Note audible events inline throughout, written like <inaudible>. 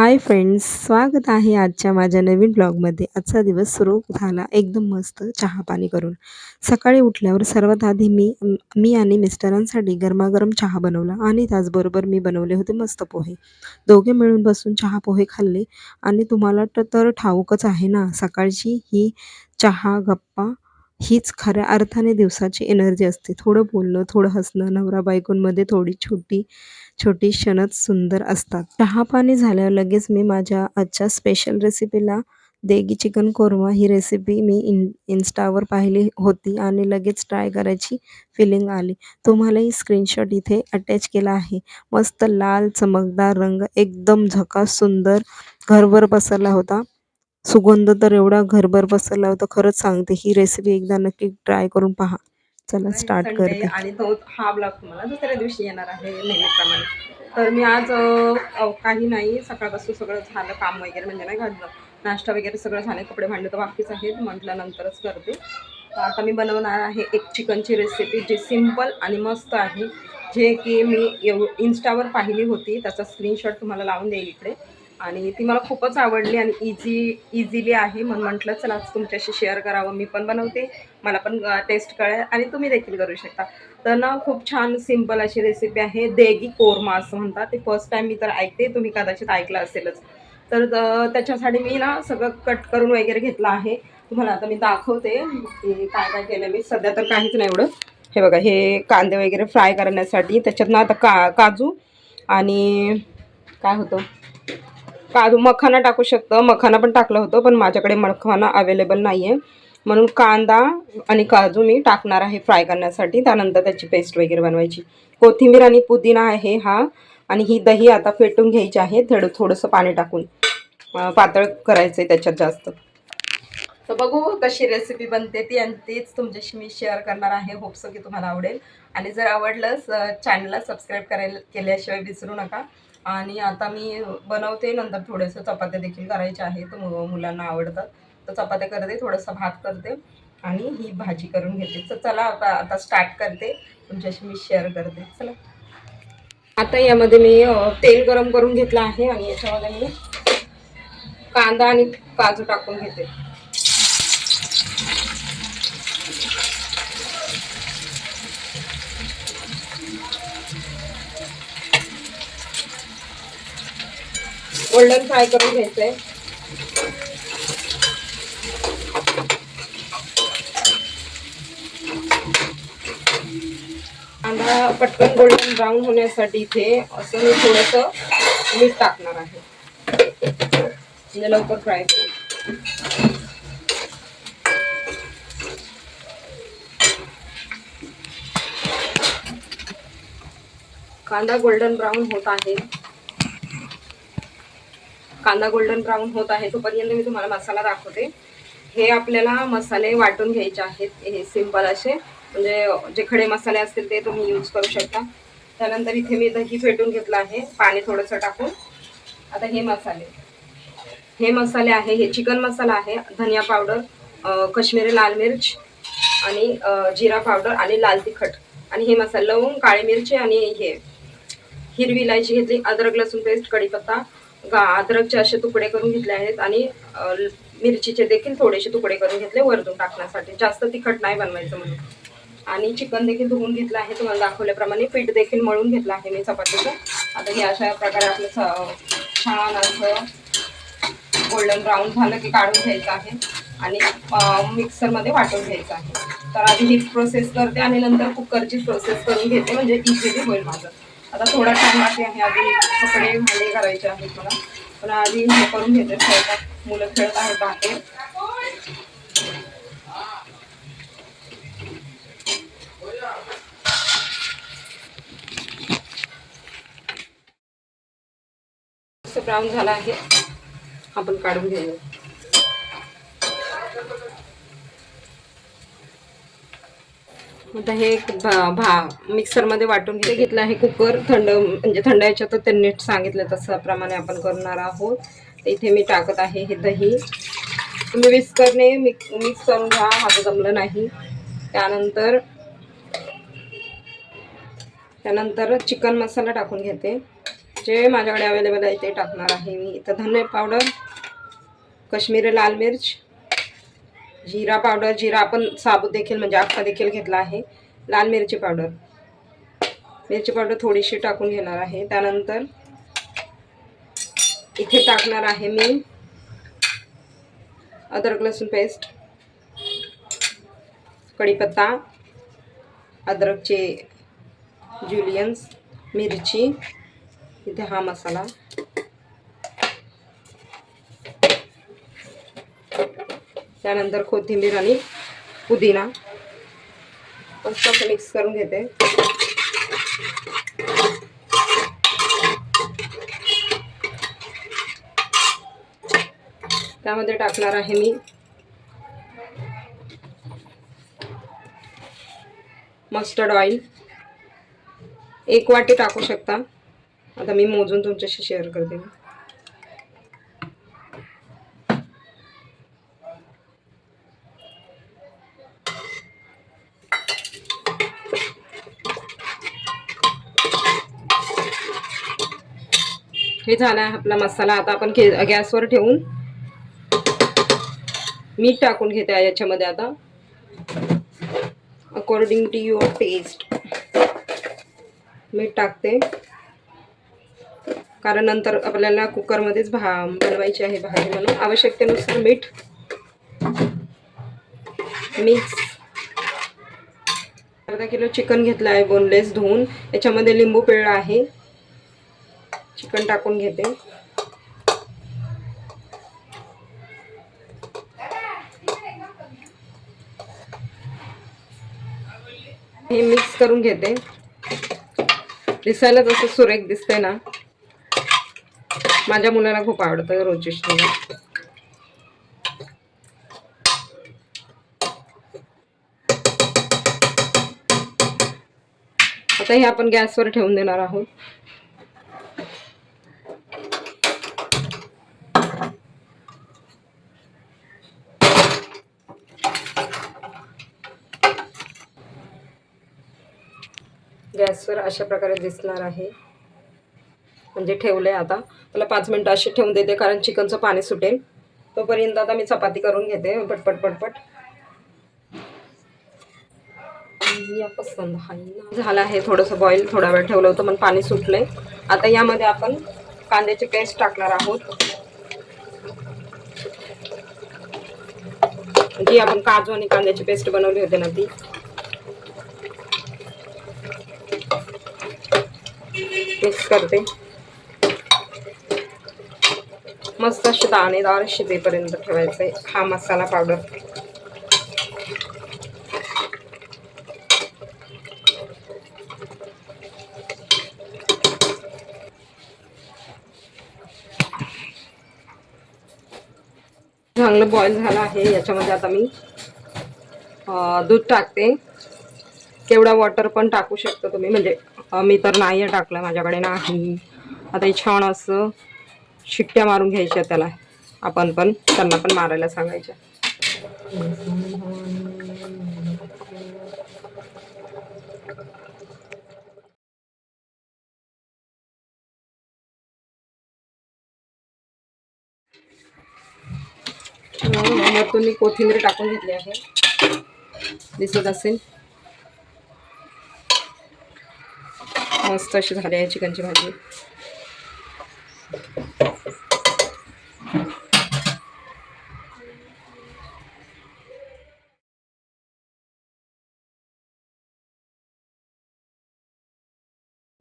Hi friends स्वागत आहे आजच्या माझ्या नवीन ब्लॉगमध्ये आजचा दिवस सुरू झाला एकदम मस्त चहा पाणी करून. सकाळी उठल्यावर सर्वात आधी मी मी आणि मिस्टरांसाठी गरमागरम चहा बनवला आणि त्याचबरोबर मी बनवले होते मस्त पोहे. दोघे मिळून बसून चहा पोहे खाल्ले आणि तुम्हाला तर ठाऊकच आहे ना सकाळची ही चहा गप्पा हीच खऱ्या अर्थाने दिवसाची एनर्जी असते. थोडं बोलणं थोडं हसणं नवरा बायकोंमध्ये थोडी छोटी छोटी क्षणच सुंदर असतात. चहा पाणी झाल्यावर लगेच मी माझ्या आजच्या स्पेशल रेसिपीला देगी चिकन कोरमा ही रेसिपी मी इन इन्स्टावर पाहिली होती आणि लगेच ट्राय करायची फिलिंग आली. तुम्हालाही स्क्रीनशॉट इथे अटॅच केला आहे. मस्त लाल चमकदार रंग एकदम झकास सुंदर घरभर पसरला होता. सुगंध तर एवढा घरभर पसरला होता खरंच सांगते ही रेसिपी एकदा नक्की ट्राय करून पहा. चला स्टार्ट करते. आणि तो हा ब्लॉग तुम्हाला दुसऱ्या दिवशी येणार आहे नेहमीप्रमाणे. तर मी आज काही नाही सकाळपासून सगळं झालं काम वगैरे म्हणजे नाही घातलं नाश्ता वगैरे सगळं झालं कपडे भांडे तर बाकीच आहेत म्हटलं नंतरच करते. तर आता मी बनवणार आहे एक चिकनची रेसिपी जी सिंपल आणि मस्त आहे जे की मी एव इन्स्टावर पाहिली होती त्याचा स्क्रीनशॉट तुम्हाला लावून देईल इकडे. आणि ती मला खूपच आवडली आणि इझी इझिली आहे. म्हणून म्हटलं चला आज तुमच्याशी शेअर करावं. मी पण बनवते मला पण टेस्ट कळेल आणि तुम्ही देखील करू शकता. तर ना खूप छान सिंपल अशी रेसिपी आहे. देगी कोरमा असं म्हणतात. ते फर्स्ट टाईम मी तर ऐकते तुम्ही कदाचित ऐकलं असेलच. तर त्याच्यासाठी मी ना सगळं कट करून वगैरे घेतलं आहे. तुम्हाला आता मी दाखवते. की काय काय केलं मी. सध्या तर काहीच नाही एवढं. हे बघा हे कांदे वगैरे फ्राय करण्यासाठी. त्याच्यात ना आता का काजू आणि काय होतं? काजू मखाना टाकू शकतं? मखाना पण टाकलं होतं पण माझ्याकडे मखाना अवेलेबल नाही आहे म्हणून कांदा आणि काजू मी टाकणार आहे फ्राय करण्यासाठी. त्यानंतर त्याची पेस्ट वगैरे बनवायची. कोथिंबीर आणि पुदिना आहे हा. आणि ही दही आता फेटून घ्यायची आहे. थोडं थोडंसं पाणी टाकून पातळ करायचं आहे त्याच्यात जास्त. तर बघू कशी रेसिपी बनते ती आणि तीच तुमच्याशी मी शेअर करणार आहे. होपसो की तुम्हाला आवडेल. आणि जर आवडलंच चॅनलला सबस्क्राईब करायला केल्याशिवाय विसरू नका. आणि आता मी बनवते नंतर थोडंसं चपात्या देखील करायच्या आहेत. मु- मुलांना आवडतात. तर चपात्या करते थोडंसं भात करते आणि ही भाजी करून घेते. तर चला आता आता स्टार्ट करते. तुमच्याशी मी शेअर करते. चला. आता यामध्ये मी तेल गरम करून घेतलं आहे आणि याच्यामध्ये मी कांदा आणि काजू टाकून घेते. गोल्डन फ्राय करून घ्यायचंय. कांदा पटकन गोल्डन ब्राऊन होण्यासाठी इथे असं मी थोडंसं मीठ टाकणार आहे. म्हणजे लवकर फ्राय करू कांदा गोल्डन ब्राऊन होत आहे. कांदा गोल्डन ब्राऊन होत आहे तोपर्यंत मी तुम्हाला मसाला दाखवते. हे आपल्याला मसाले वाटून घ्यायचे आहेत हे सिंपल असे. म्हणजे जे खडे मसाले असतील ते तुम्ही यूज करू शकता. त्यानंतर इथे मी दही फेटून घेतलं आहे पाणी थोडंसं टाकून. आता हे मसाले. हे मसाले आहे हे चिकन मसाला आहे धनिया पावडर कश्मीरी लाल मिर्च आणि जिरा पावडर आणि लाल तिखट. आणि हे मसाले लवंग काळी मिरची आणि हे. हिरवी इलायची घेतली अद्रक लसूण पेस्ट कढीपत्ता गा अद्रकचे असे तुकडे करून घेतले आहेत आणि मिरचीचे देखील थोडेसे तुकडे करून घेतले वरतून टाकण्यासाठी. जास्त तिखट नाही बनवायचं म्हणून. आणि चिकन देखील धुवून घेतलं आहे. तुम्हाला दाखवल्याप्रमाणे पीठ देखील मळून घेतलं आहे मी चपातीचं. आता हे अशा प्रकारे आपलं स- छान असं गोल्डन ब्राऊन झालं की काढून घ्यायचं आहे. आणि मिक्सरमध्ये वाटून घ्यायचं आहे. तर आधी ही प्रोसेस करते आणि नंतर कुकरची प्रोसेस करून घेते. म्हणजे इझिली होईल माझं. आता थोडा टाइम बाकी आहे. आधी कपडे भांडे करायचे आहेत मला. पण आधी हे करून घेते स्वयंपाक. मुलं खेळत आहेत बाहेर. असं ब्राऊन झाला आहे. आपण काढून घेऊया. आता हे भा भा मिक्सरमध्ये वाटून घेते घेतलं आहे कुकर थंड म्हणजे थंड याच्या तर त्यांनी सांगितलं तसंप्रमाणे आपण करणार आहोत. तर इथे मी टाकत आहे हे दही. तुम्ही विस्करने मिक्स मिक्स करून घ्या माझं जमलं नाही. त्यानंतर त्यानंतर चिकन मसाला टाकून घेते. जे माझ्याकडे अवेलेबल आहे ते टाकणार आहे मी. इथं धने पावडर कश्मीरी लाल मिर्च जिरा पावडर जिरा आपण साबूत देखील म्हणजे अख्खा देखील घेतला आहे. लाल मिरची पावडर. मिरची पावडर थोडीशी टाकून घेणार आहे. त्यानंतर इथे टाकणार आहे मी अद्रक लसूण पेस्ट कढीपत्ता अद्रकचे ज्युलियन्स मिरची इथे हा मसाला. त्यानंतर कोथिंबीर आणि पुदिना. मस्त असं मिक्स करून घेते. त्यामध्ये टाकणार आहे मी मस्टर्ड ऑइल एक वाटी टाकू शकता. आता मी मोजून तुमच्याशी शेअर करते. हे झाला आहे आपला मसाला. आता आपण गॅसवर ठेवून मीठ टाकून घेते आहे याच्यामध्ये आता. अकॉर्डिंग टू युअर टेस्ट मीठ टाकते. कारण नंतर आपल्याला कुकरमध्येच भा बनवायची आहे भाजी म्हणून. आवश्यकतेनुसार मीठ मिक्स. अर्धा किलो चिकन घेतलं आहे बोनलेस धुवून. याच्यामध्ये लिंबू पिळलं आहे. चिकन टाकून घेते. हे मिक्स करून घेते. दिसायला जसं सुरेख दिसते ना. माझ्या मुलाला खूप आवडतं रोजेश आता हे आपण गॅसवर ठेवून देणार आहोत. गॅसवर अशा प्रकारे दिसणार आहे. म्हणजे ठेवलं आहे आता. मला पाच मिनटं अशी ठेवून देते कारण चिकनचं पाणी सुटेल. तोपर्यंत आता मी चपाती करून घेते. पटपट पटपट. या पसंत हाय. झालं आहे थोडंसं बॉईल थोडा वेळ ठेवलं होतं पण पाणी सुटलंय. आता यामध्ये आपण कांद्याची पेस्ट टाकणार आहोत. जी आपण काजू आणि कांद्याची पेस्ट बनवली होती ना ती. मिक्स करते. मस्त असे दाणेदार शिजेपर्यंत आहे हा मसाला पावडर चांगलं बॉईल झालं आहे. याच्यामध्ये आता मी दूध टाकते. केवढा वॉटर पण टाकू शकता तुम्ही. म्हणजे मी तर नाही टाकलं माझ्याकडे नाही. आता हे छान असं शिट्ट्या मारून घ्यायच्या त्याला. आपण पण त्यांना पण मारायला सांगायच्या. वरतून कोथिंबीर टाकून घेतली आहे. दिसत असेल. मस्त अशी झाली आहे चिकनची भाजी.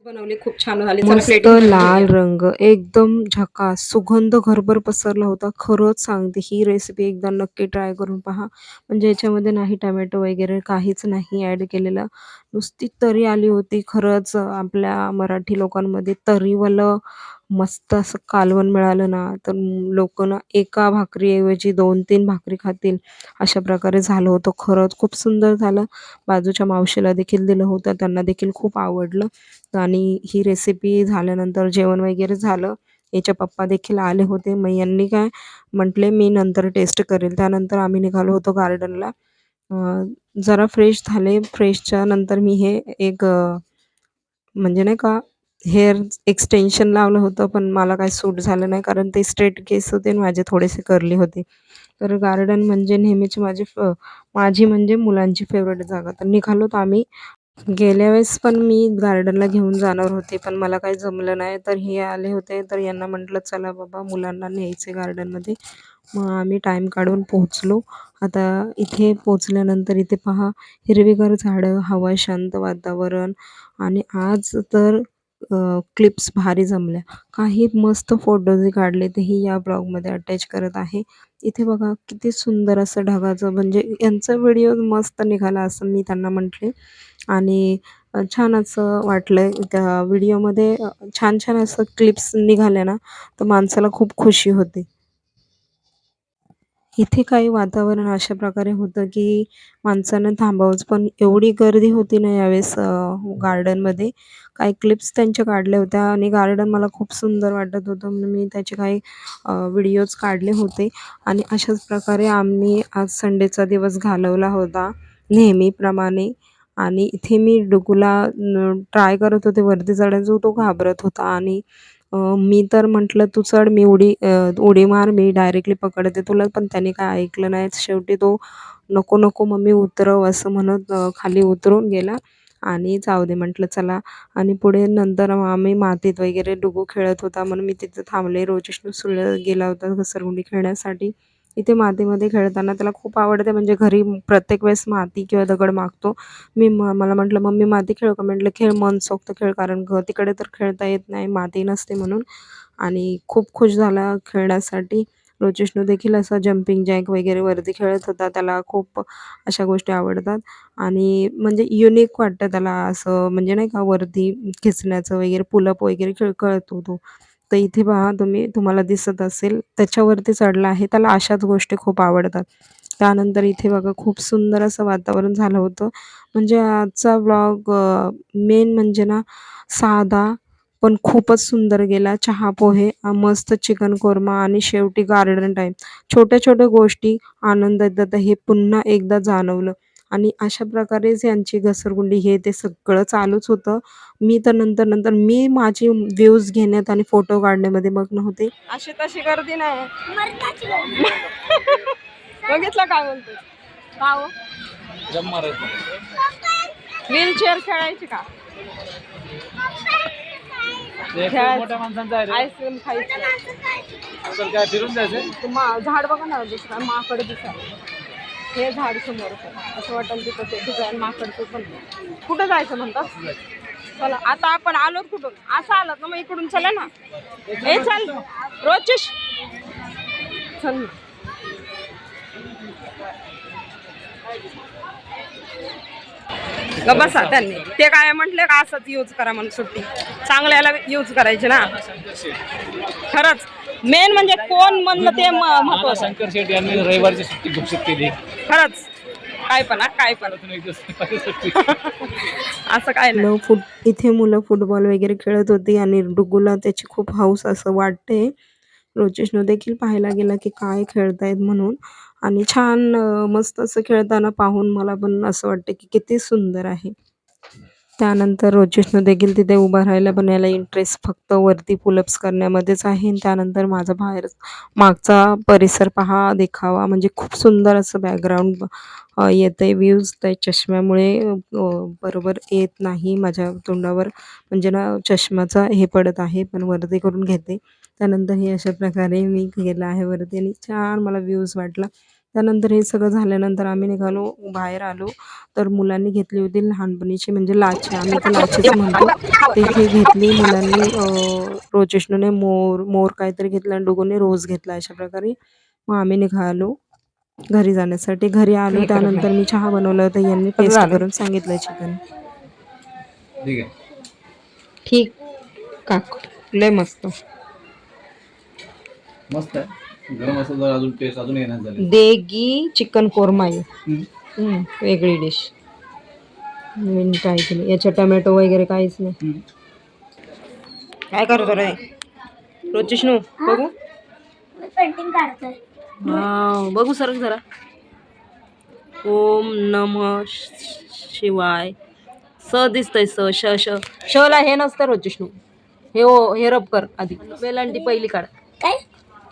बनवली खूप छान झाली. मस्त लाल. रंग एकदम झकास सुगंध घरभर पसरला होता. खरंच सांगते ही रेसिपी एकदा नक्की ट्राय करून पहा. म्हणजे याच्यामध्ये नाही टमॅटो वगैरे काहीच नाही ॲड केलेलं. नुसती तरी आली होती खरंच आपल्या मराठी लोकांमध्ये तरीवालं मस्त असं कालवण मिळालं ना तर लोक ना एका भाकरीऐवजी दोन तीन भाकरी खातील. अशा प्रकारे झालं होतं खरंच. खूप सुंदर झालं. बाजूच्या मावशीला देखील दिलं होतं. त्यांना देखील खूप आवडलं. आणि ही रेसिपी झाल्यानंतर जेवण वगैरे झालं. याचे पप्पा देखील आले होते. मग यांनी काय म्हटले मी नंतर टेस्ट करेल. त्यानंतर आम्ही निघालो होतो गार्डनला जरा फ्रेश झाले. फ्रेशच्या नंतर मी हे एक म्हणजे नाही का हेअर एक्सटेन्शन लावलं होतं पण मला काय सूट झालं नाही कारण ते स्ट्रेट केस होते आणि माझे थोडेसे कर्ली होते. तर गार्डन म्हणजे नेहमीची माझी फ माझी म्हणजे मुलांची फेवरेट जागा. तर निघालो तर आम्ही गेल्या वेळेस पण मी गार्डनला घेऊन जाणार होते पण मला काही जमलं नाही. तर हे आले होते तर यांना म्हटलं चला बाबा मुलांना न्यायचे गार्डनमध्ये मग आम्ही टाईम काढून पोहोचलो. आता इथे पोचल्यानंतर इथे पहा हिरवीगार झाडं हवा शांत वातावरण. आणि आज तर क्लिप्स भारी जमल्या. काही मस्त फोटोज काढले तेही या ब्लॉगमध्ये अटॅच करत आहे. इथे बघा किती सुंदर असं ढगाचं म्हणजे यांचा व्हिडिओ मस्त निघाला असं मी त्यांना म्हटले. आणि अ, छान असं वाटलं त्या व्हिडिओमध्ये अ, छान छान असं क्लिप्स निघाल्या ना तर माणसाला खूप खुशी होते. इथे काही वातावरण अशा प्रकारे होतं की माणसानं थांबावंच. पण एवढी गर्दी होती ना यावेळेस गार्डनमध्ये. काही क्लिप्स त्यांच्या काढल्या होत्या आणि गार्डन मला खूप सुंदर वाटत होतं. म्हणून मी त्याचे काही व्हिडिओज काढले होते. आणि अशाच प्रकारे आम्ही आज संडेचा दिवस घालवला होता नेहमीप्रमाणे. आणि इथे मी डुकूला ट्राय करत होते. वरती चढायचं तो घाबरत होता. आणि मी तर म्हटलं तू चढ मी उडी उडी मार मी डायरेक्टली पकडते तुला. पण त्याने काय ऐकलं नाही. शेवटी तो नको नको मम्मी उतरव असं म्हणत खाली उतरून गेला. आणि जाऊ दे म्हटलं चला. आणि पुढे नंतर आम्ही मातीत वगैरे डुगू खेळत होता म्हणून मी तिथं थांबले. रोजेश सुळ गेला होता घसरगुंडी खेळण्यासाठी. इथे मातीमध्ये खेळताना त्याला खूप आवडते. म्हणजे घरी प्रत्येक वेळेस माती किंवा दगड मागतो. मी म मला म्हटलं मम्मी माती खेळू का? म्हटलं खेळ मनसोक्त खेळ कारण घ तिकडे तर खेळता येत नाही माती नसते म्हणून. आणि खूप खुश झाला खेळण्यासाठी. रोजेशनो देखील असा जम्पिंग जॅक वगैरे वरती खेळत होता. त्याला खूप अशा गोष्टी आवडतात. आणि म्हणजे युनिक वाटतं त्याला असं म्हणजे नाही का वरती खेचण्याचं वगैरे पुलअप वगैरे खेळ कळतो तो. तर इथे पहा तुम्ही तुम्हाला दिसत असेल त्याच्यावरती चढला आहे. त्याला अशाच गोष्टी खूप आवडतात. त्यानंतर इथे बघा खूप सुंदर असं वातावरण झालं होतं. म्हणजे आजचा ब्लॉग मेन म्हणजे ना साधा पण खूपच सुंदर गेला. चहा पोहे मस्त चिकन कोरमा आणि शेवटी गार्डन टाईम छोट्या छोट्या गोष्टी आनंद देतात हे पुन्हा एकदा जाणवलं. आणि अशा प्रकारेच यांची घसरगुंडी हे ते सगळं चालूच होतं. मी तर नंतर नंतर मी माझी व्ह्यूज घेण्यात आणि फोटो काढण्यामध्ये मग्न होते. अशी तशी गर्दी नाही <laughs> बघितलं काय बोलतो व्हीलचेअर खेळायची का. आईस्क्रीम खायची. काय फिरून जायचं झाड बघा ना दुसरं माकड दिसायला हे झाड समोर असं वाटेल तिथं ते डिझाईन माकडचं पण. कुठं जायचं म्हणतात चला आता आपण आलो कुठून? असं आलं ना मग इकडून चला ना. हे चल. रोजचे चल ना. ग बसा त्यांनी. ते काय म्हटले का असंच यूज करा म्हणून सुट्टी? चांगल्याला यूज करायची ना. खरंच. मेन म्हणजे कोण म्हणलं ते महत्वाचं. शंकर शेट यांनी रविवारची सुट्टी घोषित केली. खरंच. काय पण हा, काय पण. <laughs> असं काय नाही. मुलं फुट इथे मुलं फुटबॉल वगैरे खेळत होती आणि डुगूला त्याची खूप हौस असं वाटते रोचेशनं देखील पाहायला गेला की काय खेळतायत म्हणून. आणि छान अं, मस्त असं खेळताना पाहून मला पण असं वाटतं की किती सुंदर आहे. त्यानंतर रोजेशनं देखील तिथे उभा राहायला पण याला इंटरेस्ट फक्त वरती पुलअप्स करण्यामध्येच आहे. आणि त्यानंतर माझा बाहेर मागचा परिसर पहा देखावा. म्हणजे खूप सुंदर असं बॅकग्राऊंड येतं आहे व्ह्यूज त्या चष्म्यामुळे बरोबर येत नाही माझ्या तोंडावर. म्हणजे ना चष्म्याचा हे पडत आहे पण वरती करून घेते. त्यानंतर हे अशा प्रकारे मी गेलं आहे वरती. आणि छान मला व्ह्यूज वाटला. त्यानंतर हे सगळं झाल्यानंतर आम्ही निघालो बाहेर आलो. तर मुलांनी घेतली होती लहानपणीची म्हणजे लाची. आम्ही तर लाचीच म्हणतो. ते इथे घेतली मुलांनी अं, रोजेशने मोर मोर काहीतरी घेतला आणि डुगूने रोज घेतला अशा प्रकारे. मग आम्ही निघालो घरी जाण्यासाठी. घरी आलो त्यानंतर मी चहा बनवला होता. यांनी टेस्ट करून सांगितलं चिकन ठीक आहे. ठीक. काक लय मस्त. मस्त आहे. गरम असं जर अजून टेस्ट अजून येणार झाली. देगी चिकन कोरमा आहे हम्म. हम्म, वेगळी डिश नवीन ट्राय केली. याच्यात टोमॅटो वगैरे काहीच नाही. हम्म. काय करतो रे? रोचेशनू बघू? पेंटिंग काढतोय. हा बघू सर जरा. ओम नम शिवाय. स दिसतंय स श श. शला हे नसतं रोचेशनू हे ओ हे रब कर आधी. वेलांटी पहिली काढ. काय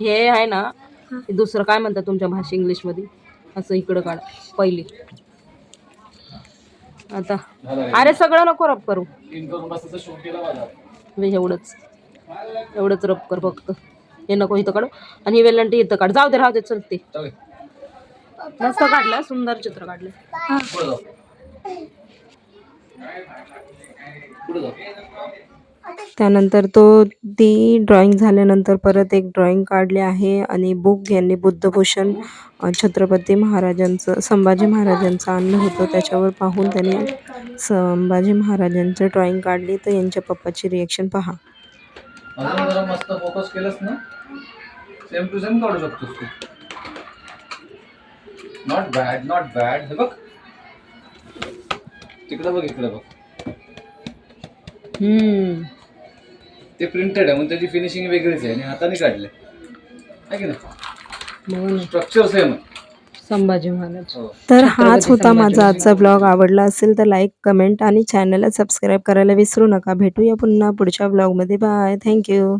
हे आहे ना दुसरं काय म्हणतात तुमच्या भाषा इंग्लिशमध्ये? असं इकडं काढ पहिली. आता. अरे सगळं नको रब करू. एवढंच. एवढंच रब कर फक्त. हे नको इथं काढ. आणि ही वेलांटी इथं काढ. जाऊ दे राहू दे चलते मस्त काढलं सुंदर चित्र काढलं. त्यानंतर तो ती ड्रॉइंग झाल्यानंतर परत एक ड्रॉइंग काढले आहे आणि बुक यांनी बुद्धभूषण छत्रपती महाराजांचं संभाजी महाराजांचं आणलं होतं. त्याच्यावर पाहून त्यांनी संभाजी महाराजांचं ड्रॉइंग काढली. तर यांच्या पप्पाची रिॲक्शन पहा. मस्त फोकस केलंस ना. सेम टू सेम काढू शकतोस तू. नॉट बॅड नॉट बॅड हे बघ. तिकडे बघ इकडे बघ. हम्म. ते प्रिंटेड आहे म्हणून त्याची फिनिशिंग वेगळीच आहे आणि हाताने काढले आहे की नाही? स्ट्रक्चर सेम आहे संभाजी महाराज. हो. तर छत्रपती हाच होता संभाजी माझा आजचा ब्लॉग आवडला असेल तर लाईक कमेंट आणि चॅनलला सबस्क्राईब करायला विसरू नका. भेटूया पुन्हा पुढच्या ब्लॉगमध्ये बाय थँक्यू